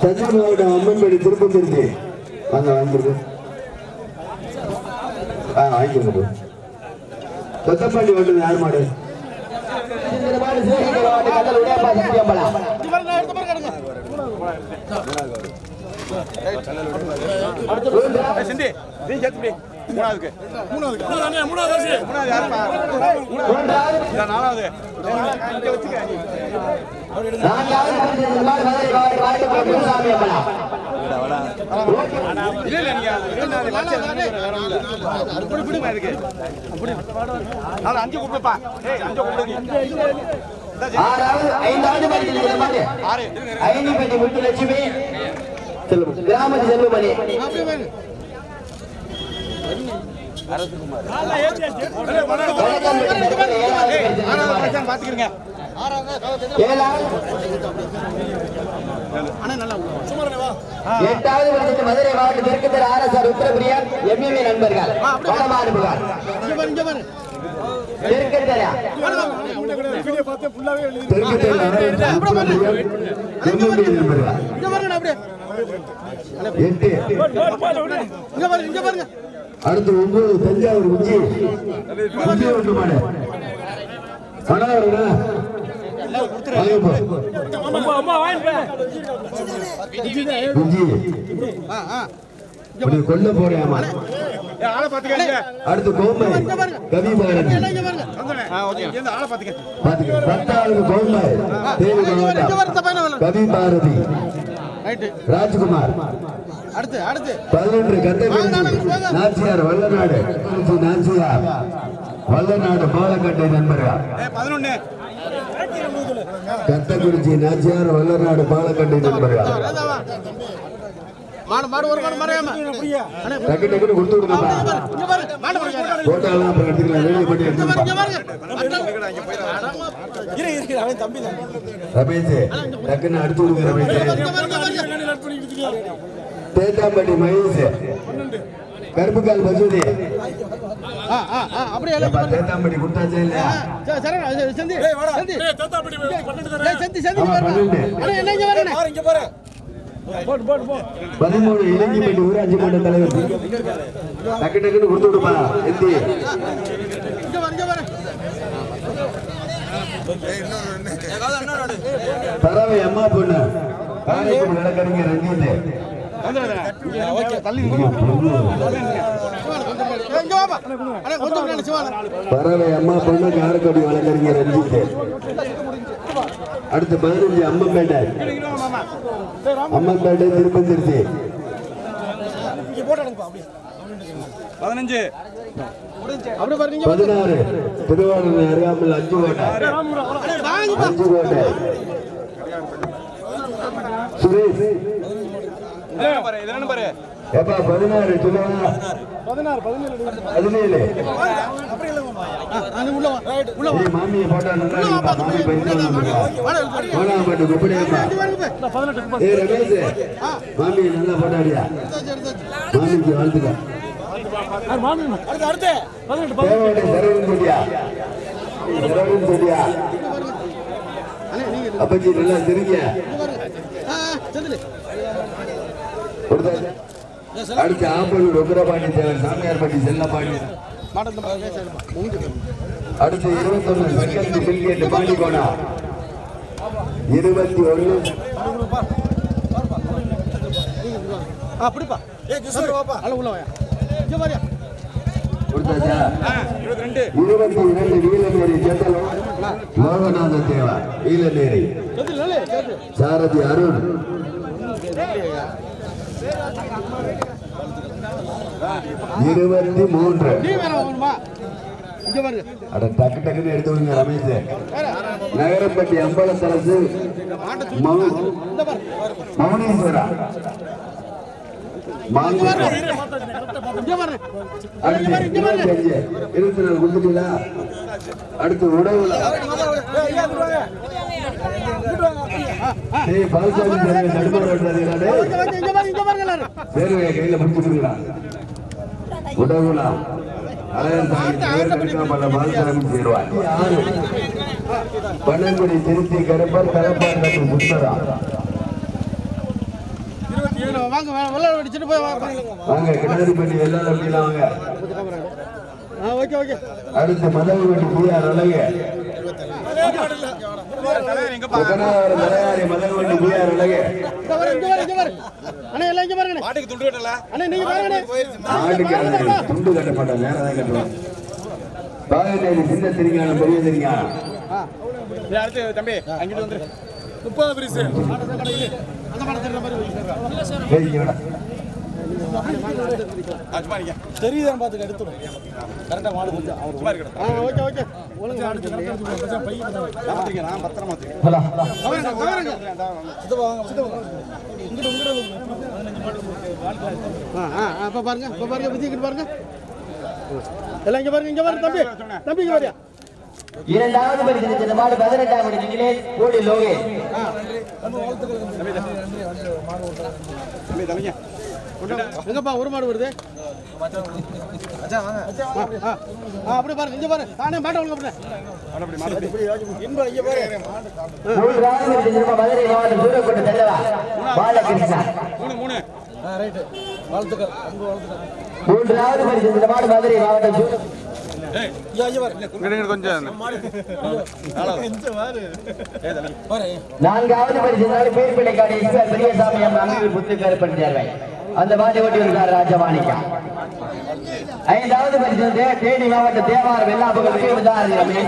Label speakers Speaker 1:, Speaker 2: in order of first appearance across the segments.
Speaker 1: தஞ்சை மாவட்டம் அம்மன்பேடி திருப்பத்திருச்சி வாங்க வாங்கிருக்கு ஆ வாங்கிக்கோங்க கொத்தப்பாண்டி ஓட்டுது யார் மாடு?
Speaker 2: சிந்தி நீ சேர்த்து மூணாவதுக்கு. மூணாவது மூணாவது யாருப்பா
Speaker 3: மூன்றாவது
Speaker 2: இதான் நாலாவது. அஞ்சு கூப்பிடுப்பா. அஞ்சு கூப்பிடு
Speaker 3: ஆறாவது ஐந்தாவது மாடு
Speaker 2: ஆறு
Speaker 3: ஐனிப்பட்டி முத்துலட்சுமி கிராமத்து செல்வமணி.
Speaker 2: பாத்துக்கிறீங்க
Speaker 3: எட்டாவது மதுரை மாவட்டம் தெற்கு தெரு ஆர் உத்தரபிரியா எம்எம்ஏ நண்பர்கள். வடமாடு தெற்கு தெரு
Speaker 1: தெற்கு தெரு அடுத்து ஒன்பது தஞ்சாவூர் உச்சி உச்சி ஒன்று மாடு மணவருடா கொல்ல போறேன் அடுத்து கோம்பை. கவி பாரதி பத்தாவது கோம்பை. தேவி மாவட்டம். கவி பாரதி ராஜ்குமார். பதினொன்று கட்டக்குறிச்சி நாச்சியார் வல்லநாடு. குறிச்சி நாச்சியார். வல்லநாடு பாலக்கட்டை நண்பர்கள் கட்டக்குறிச்சி நாச்சியார் வல்லநாடு பாலக்கட்டை நண்பர்கள்
Speaker 4: மாடு மாடு ஒரு மாடு மறையாம.
Speaker 1: டக்கு டக்குன்னு கொடுத்து
Speaker 4: பாருங்க
Speaker 1: போட்டாலாம் அப்புறம் எடுத்துக்கலாம். வெளியே
Speaker 4: இங்க
Speaker 1: எடுத்துக்கலாம் ரமேஷ் டக்குன்னு அடிச்சு விடுங்க ரமேஷ். தேத்தாம்பட்டி மகேஷ். கருப்புக்கால் மசூதி
Speaker 4: ஆ ஆ ஆ அப்படியே
Speaker 1: ஏப்பா, தேத்தாம்பட்டி கொடுத்தாச்சா இல்லையா?
Speaker 4: சரி சரி செந்தி செந்தி ஏய் செந்தி செந்தி
Speaker 1: ஆமா
Speaker 4: பாருங்க
Speaker 1: பன்னெண்டு.
Speaker 4: அண்ணா என்ன இங்க பாருங்க
Speaker 2: இங்க பாரு.
Speaker 1: பதிமூணு இலங்கிப்பட்டி ஊராட்சி மன்ற தலைவர். டக்கு டக்குன்னு கொடுத்து விடுப்பா
Speaker 4: பாருங்க
Speaker 1: பறவை அம்மா பொண்ணு. காரைக்குடி வழக்கறிஞர் ரஞ்சித் பறவை அம்மா பொண்ணு காரைக்குடி வழக்கறிஞர் ரஞ்சித் அடுத்து பதினஞ்சு அம்மம்பேட்டை அம்மம்பேட்டை திருப்பந்திருச்சி
Speaker 2: பதினஞ்சு.
Speaker 1: பதினாறு. திருவாரூர் அருகாமல் அஞ்சு கோட்டை. அஞ்சு கோட்டை. சுரேஷ்.
Speaker 2: இதென்ன பாரு இதென்ன பாரு.
Speaker 1: ஏப்பா பதினாறு சொல்லுவா பதினேழு.
Speaker 4: அது உள்ள வா உள்ள
Speaker 1: நீ மாமியை போட்டா நல்லா. மாமி போனாம்பட்டு குப்படியாப்பா ஏய் ரமேஷ். மாமி நல்லா போட்டாடியா மாமிக்கு வாழ்த்துக்க.
Speaker 4: அடுத்து அடுத்து.
Speaker 1: அப்பச்சி நல்லா தெரிஞ்ச அடுத்து ஆம்பலூர் ருத்ரபாண்டி தேவர் சாமியார்பட்டி செல்லப்பாண்டி
Speaker 4: மாடு
Speaker 1: அடுத்து இருபத்தொன்னு செகண்ட் இருபத்தி ஒன்று
Speaker 4: அப்படிப்பா
Speaker 2: இருபத்தி
Speaker 1: இருபத்தி இரண்டு வீலநேரி செந்தலம் லோகநாத தேவா வீலநேரி சாரதி அருண். இருபத்தி மூன்று. அட டக்கு டக்குன்னு எடுத்து விடுங்க ரமேஷ். நகரப்பட்டி அம்பலத்தரசு மௌனீஸ்வரா மாங்குளம்.
Speaker 4: இங்க பாருங்க
Speaker 1: அடுத்து இருபத்தி நாலு கொடுத்துட்டீங்களா அடுத்து உடவுல கையில பிடிச்சிருக்கா உடவுலா திருச்சி கருப்பர் தலப்பார் மற்றும்
Speaker 4: வாங்க வெள்ள அடிச்சுட்டு போய் வாங்க.
Speaker 1: வாங்க கிணறுப்பட்டி எல்லாரும் அப்படிலாம் வாங்க.
Speaker 4: ஆ ஓகே ஓகே.
Speaker 1: அடுத்து
Speaker 4: எல்லாம் இங்க பாருங்க
Speaker 2: மாட்டுக்கு துண்டு விட்டல
Speaker 4: அண்ணா நீங்க பாருங்க
Speaker 1: ஆட்டுக்கு அந்த துண்டு கட்ட மாட்டோம் நேரம் கட்டுவோம். பாகத்தேதி சின்ன திரிங்கானம் பெரிய திரிங்கானம்
Speaker 2: அடுத்து தம்பி அங்கிட்டு வந்துரு. முப்பது பிரிசு.
Speaker 4: தெரியுதான் மாட எடுத்துடும் மாடு கொஞ்சம் அவர் ஆ ஓகே ஓகே ஒழுங்கு
Speaker 2: நான் நான் பத்திரமா வச்சிருக்கேன்
Speaker 4: ஆ ஆ பாருங்க இப்போ பாருங்க விதிக்கிட்டு பாருங்க. எல்லாம் இங்கே பாருங்க இங்கே பாருங்க தம்பி. தம்பி இங்க வரியா?
Speaker 3: இரண்டாவது பரிசு இந்த மாடு பதினெட்டாம் படி நிகிலேஷ் கோடி லோகேஷ்
Speaker 2: தம்பி தலைங்க
Speaker 4: எங்கப்பா ஒரு மாடு வருது? ஆ, ஆ. ஆ, அப்படி பாருங்க இங்க பாருங்க தானே மாட்ட ஒழுங்க அப்படியே
Speaker 3: மூன்றாவது பரிசு இந்த
Speaker 2: மூணு மூணு.
Speaker 3: மாடு மதுரை மாவட்டம் நான்காவது பரிசு பேர்பிள்ளைக்காடு ஈஸ்வர் பெரியசாமி அம்மா அமைப்பு புத்துக்கருப்பன் சேர்வை அந்த மாட்டை ஓட்டி வருகிறார் ராஜமாணிக்கம் ஐந்தாவது பரிசு தேனி மாவட்டம் தேவாரம் வெள்ளாப்புகள் விஜயவிதாரதி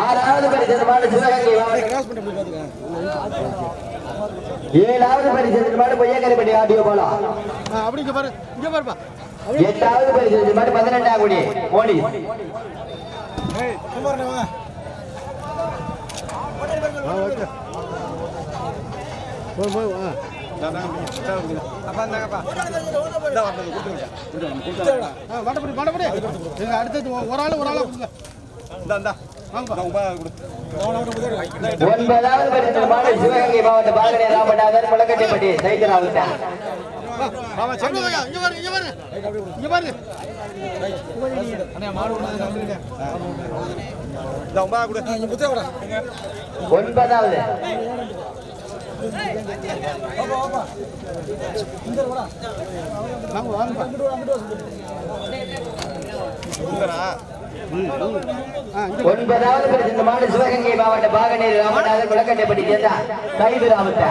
Speaker 3: ஆறாவது பரிசு மாடு ஏழாவது பரிசு மாடு பொய்யக்கரைப்பட்டி ஆடியோ போலாம்
Speaker 4: அப்படி இங்க பாரு. இங்க பாருப்பா.
Speaker 3: எட்டாவது பரிசு மாடு. பதினெட்டாம் குடி
Speaker 4: ஓகே போய் போய் அடுத்தது ஒரு ஆள் ஒரு ஆளா கொடுங்க
Speaker 3: ஒன்பதாவது பரிசு சிவகங்கை மாவட்டம் பாகனே ராமநாதன் முளக்கட்டிப்பட்டி சைத்தராவுத்தா
Speaker 4: அங்க
Speaker 3: ஒன்பதாவது. ஒன்பதாவது பரிசு இந்த மாடு சிவகங்கை மாவட்டம் பாகனேரி ராமநாதன் முளக்கட்டிப்பட்டி சேர்ந்தா சைதராவுத்தா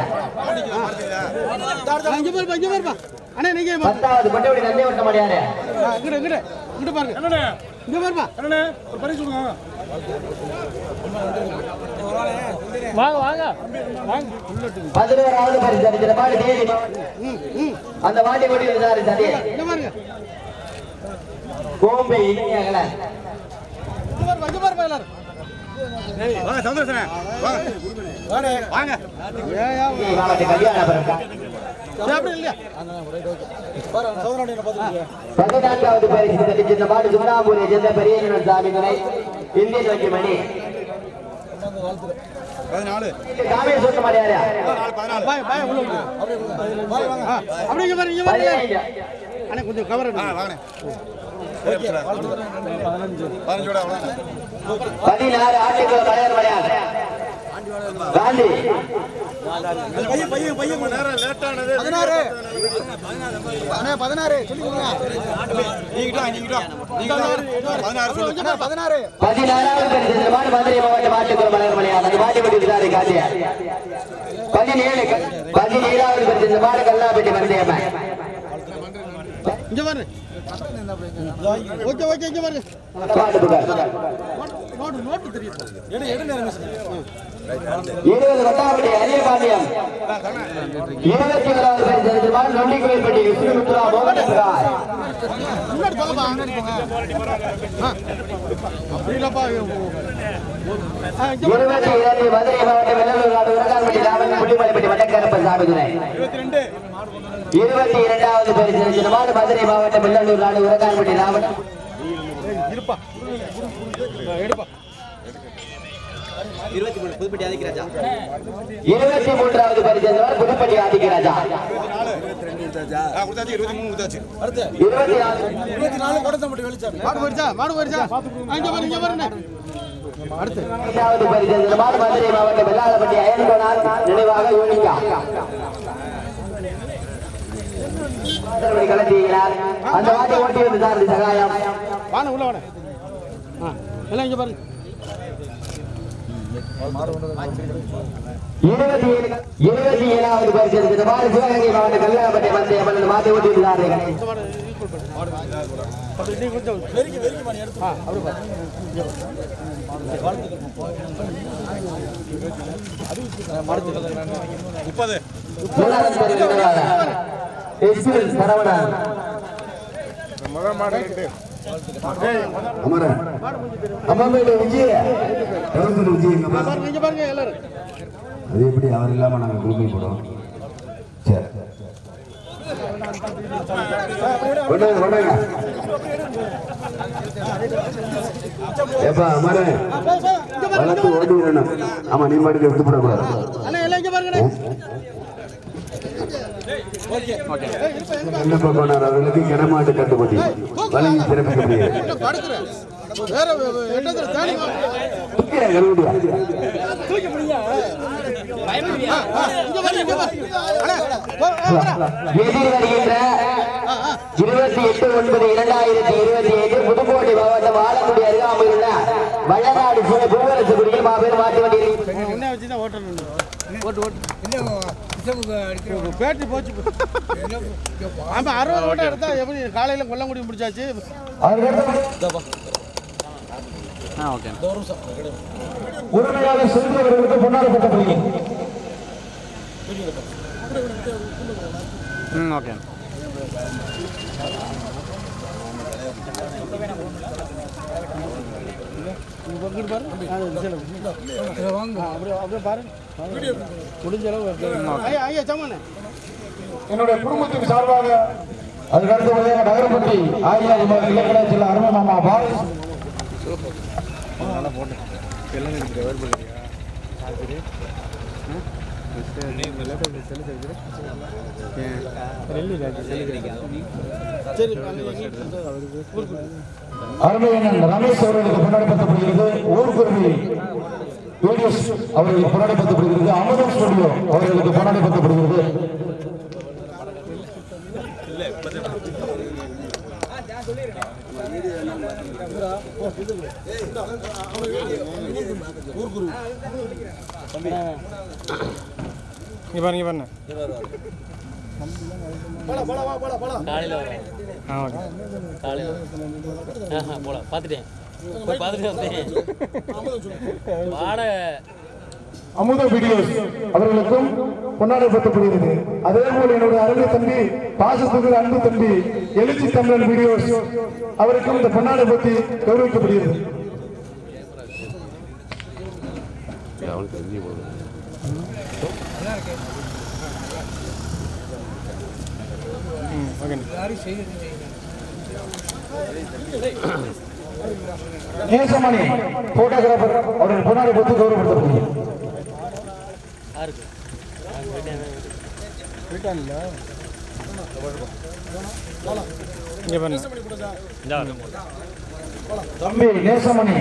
Speaker 4: ஆ, இங்க பாருப்பா இங்க பாருப்பா. அண்ணா நீங்க இங்க பாருங்க.
Speaker 3: பத்தாவது
Speaker 4: பாருங்க. இங்க பாருப்பா.
Speaker 2: ஒரு பரிசு கொடுங்க
Speaker 3: பதினோராவது பரிசு அடிக்கிற மாடு தேனி அந்த மாட்டை கொண்டு இருந்தாரு கோம்பை இனியகல
Speaker 2: வாங்க
Speaker 3: பதினான்காவது பரிசு அடிச்சு சேர்ந்த சாமி துணை. இந்தியன் வங்கி மணி. காமிய சொல்ல முடியாது
Speaker 2: நாலு பதினாலு
Speaker 4: பாய் பாய் உள்ள விட்டு. ஆ, அப்படி இங்க பாருங்க. அண்ணா கொஞ்சம் கவர்
Speaker 3: பதினாறு ஆட்டுக்குள்ள மலையார் மலையார் காந்தி.
Speaker 2: பையன் பையன் பையன். கொஞ்ச நேரம் லேட்டானது.
Speaker 4: பதினாறு.
Speaker 3: பதினாறாவது பரிசு இந்த மாடு மதுரை மாவட்டம் ஆட்டுக்குள்ள மலையார் மலையார் அந்த மாட்டி கொண்டு விசாரி காந்தி. பதினேழு பதினேழாவது பரிசு இந்த மாடு கல்லாப்பட்டி மருந்தியம்மன்
Speaker 4: இங்க பாருங்க ஓகே ஓகே இங்க பாருங்க
Speaker 3: பாட்டு புகார்
Speaker 4: நோட்டு நோட்டு தெரியும்
Speaker 3: இருபது வட்டாபடி அரியபாண்டியம் இருபத்தி ஓராவது பரிசு இருபத்தி இரண்டு மதுரை மாவட்டம் வெள்ளலூர் நாடு உரகான்பட்டி ராமன் முள்ளிமலைப்பட்டி வட்டக்கரப்ப சாமிதுரை
Speaker 2: இருபத்தி
Speaker 3: இரண்டாவது பரிசு இந்த மதுரை மாவட்டம் வெள்ளலூர் நாடு உரகான்பட்டி ராமன்
Speaker 4: இருப்பா. எடுப்பா.
Speaker 3: இருபத்தி மூன்றாவது பரிசு வென்றவர் புதுப்பட்டி ஆதிக்கராஜா
Speaker 2: இருபத்தி மூணு
Speaker 4: மாடு மாடு இங்க பாரு இங்க
Speaker 3: ஐந்தாவது பரிசு வென்றவர் மதுரை மாவட்டம் வெள்ளாளப்பட்டி அயன்கோனார் நினைவாக யூனிகா. அந்த வாட்டி ஓட்டி வந்து சகாயம்.
Speaker 4: உள்ள வாண ஆ எல்லாம் இங்க பாருங்க.
Speaker 3: இருபத்தி ஏழு இருபத்தி ஏழாவது பரிசு சிவகங்கை மாவட்டம் கல்லாப்பட்டி மந்தை அமர்ந்து மாற்றி வந்து சாரதிகள்
Speaker 4: இந்த மாடு
Speaker 1: அமரன்
Speaker 3: அம்மாமேடு விஜய.
Speaker 1: டவுசர் விஜய் பாரு.
Speaker 4: பாருங்க. எல்லாரும்.
Speaker 1: அது எப்படி அவர் இல்லாம நாங்க குழுமை போடுவோம் சரி ஏப்பா வளர்த்து ஆமா நீ மாட்டுக்கு எடுத்து போடக்கூடாது. என்ன பக்கம் அவர்களுக்கு கிணமாட்டு கட்டுப்பட்டி. வழங்கி சிறப்பிக்க முடியாது.
Speaker 4: என்ன படுக்குற வேற எட்டத்துல தேடி வா.
Speaker 1: தூக்கியா, கருவடியா?
Speaker 4: ஆ, ஆ, இங்க பாரு இங்க பாரு அண்ணா போ, ஆ, வரேன்.
Speaker 3: எதிர் வருகின்ற இருபத்தி எட்டு ஒன்பது இரண்டாயிரத்தி இருபத்தி ஐந்து புதுக்கோட்டை மாவட்டம் ஆலக்குடி அருகாமையில் உள்ள வள்ளநாடு சில பூவரசுக்குடியில் மாபெரும் மாட்டு வண்டியில்
Speaker 4: ஓட்டு ஓட்டு. பேட்டரி போச்சு. ஆமா அறுபது ஓட்டம் எடுத்தா எப்படி காலையில கொல்லங்குடி முடிச்சாச்சு?
Speaker 3: உரிமையாளர் செல்வர்களுக்கு பொன்னாடப்பட்ட பிரிவு
Speaker 4: இங்கிட்டு பாரு. அது விசில. ஆ, அப்படியே அப்படியே பாரு. முடிஞ்ச அளவு ஐயா ஐயா சமானே
Speaker 5: என்னுடைய குடும்பத்தின் சார்பாக அதுக்கு அடுத்தபடியாக நகரப்பட்டி ஆயிரம் இலக்கண சில அருமை மாமா
Speaker 4: ஊருக்கு
Speaker 5: அருமையண்ணன் ரமேஷ் அவர்களுக்கு கொண்டாடப்படுகிறது ஊர்குருவி வீடியோஸ் அவர்களுக்கு கொண்டாடப்படுகிறது அமுதம் ஸ்டுடியோ அவர்களுக்கு கொண்டாடப்படுகிறது
Speaker 4: இங்க பாருங்க இங்க பாருங்க.
Speaker 6: காலையில் வரேன்
Speaker 4: ஆ ஓகே.
Speaker 6: காலையில் ஆஹா போல பார்த்துட்டேன்.
Speaker 5: அமுத வீடியோஸ் அவர்களுக்கும் கொண்டாடப்படப்படுகிறது அதே போல என்னுடைய அருமை தம்பி பாசத்துக்கு அன்பு தம்பி எழுச்சி தமிழன் வீடியோஸ் அவருக்கும் இந்த பொன்னாடை கௌரவிக்கப்படுகிறது. நேசமணி போட்டோகிராஃபர் அவர்கள் பொன்னாடை
Speaker 4: இங்க பாருங்க.
Speaker 5: தம்பி நேசமணி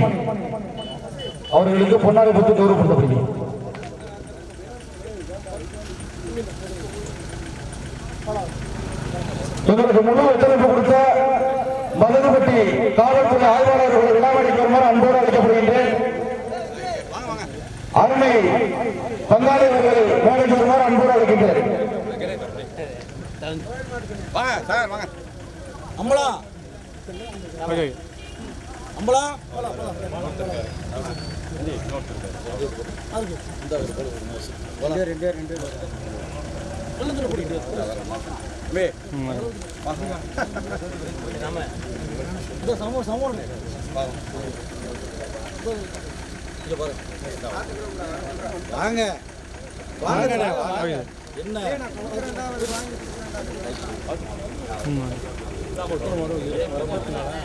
Speaker 5: அவர்களுக்கு பொன்னாடை பற்றி கௌரவப்படுத்தப்படுகிறது. எங்களுக்கு முழு ஒத்துழைப்பு கொடுத்த மதுரப்பட்டி காவல்துறை ஆய்வாளர்கள் விழாவடிக்கு வருமாறு அன்போடு அழைக்கப்படுகின்றேன். அருமை பங்காளி அவர்கள் மேடைக்கு வருமாறு அன்போடு அழைக்கின்றேன்.
Speaker 2: வாங்க சார் வாங்க.
Speaker 4: ஓகே
Speaker 2: மே வாங்க. வாங்க. என்ன?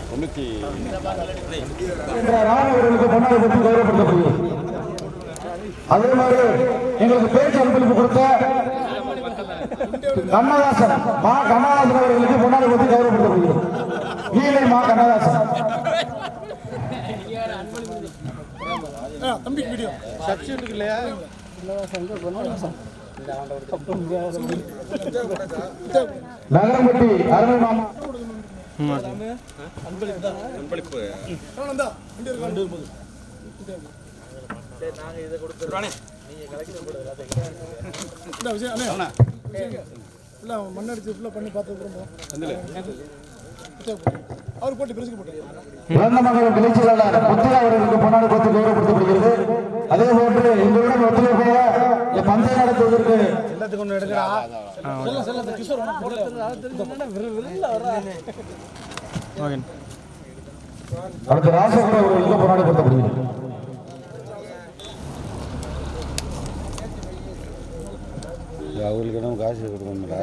Speaker 2: தொண்ணூத்தி
Speaker 5: அதே மாதிரி எங்களுக்கு பேச்சு அனுப்பளிப்பு கொடுத்த கண்ணதாசன் மா கண்ணதாசன் அவர்களுக்கு முன்னாடி பற்றி கௌரவப்படுத்தப்படுகிறது. கீழே மா கண்ணதாசன்.
Speaker 4: சப்ஸ்டியூட் இல்லையா
Speaker 5: நகரம்பட்டி அருமை மாமா
Speaker 4: மண்ணடிச்சு போட்டு பிரிச்சுக்கு போட்டு.
Speaker 5: இறந்த மகன் கிளைச்சலாளர் முத்தையா அவர்களுக்கு பொன்னாடி பற்றி கௌரவப்படுத்தப்படுகிறது. அதே போன்று எங்களுடன் ஒத்துழைப்பாக இந்த பந்தயம் நடத்துவதற்கு
Speaker 4: எல்லாத்துக்கும் ஒன்று எடுக்கிறா? செல்ல செல்ல இந்த கிஷோர்
Speaker 5: அடுத்து ராசகுரு அவர்களுக்கு பொன்னாடி படுத்தப்படுகிறது
Speaker 7: அவங்களுக்கு என்ன காசு கொடுக்கணும்ல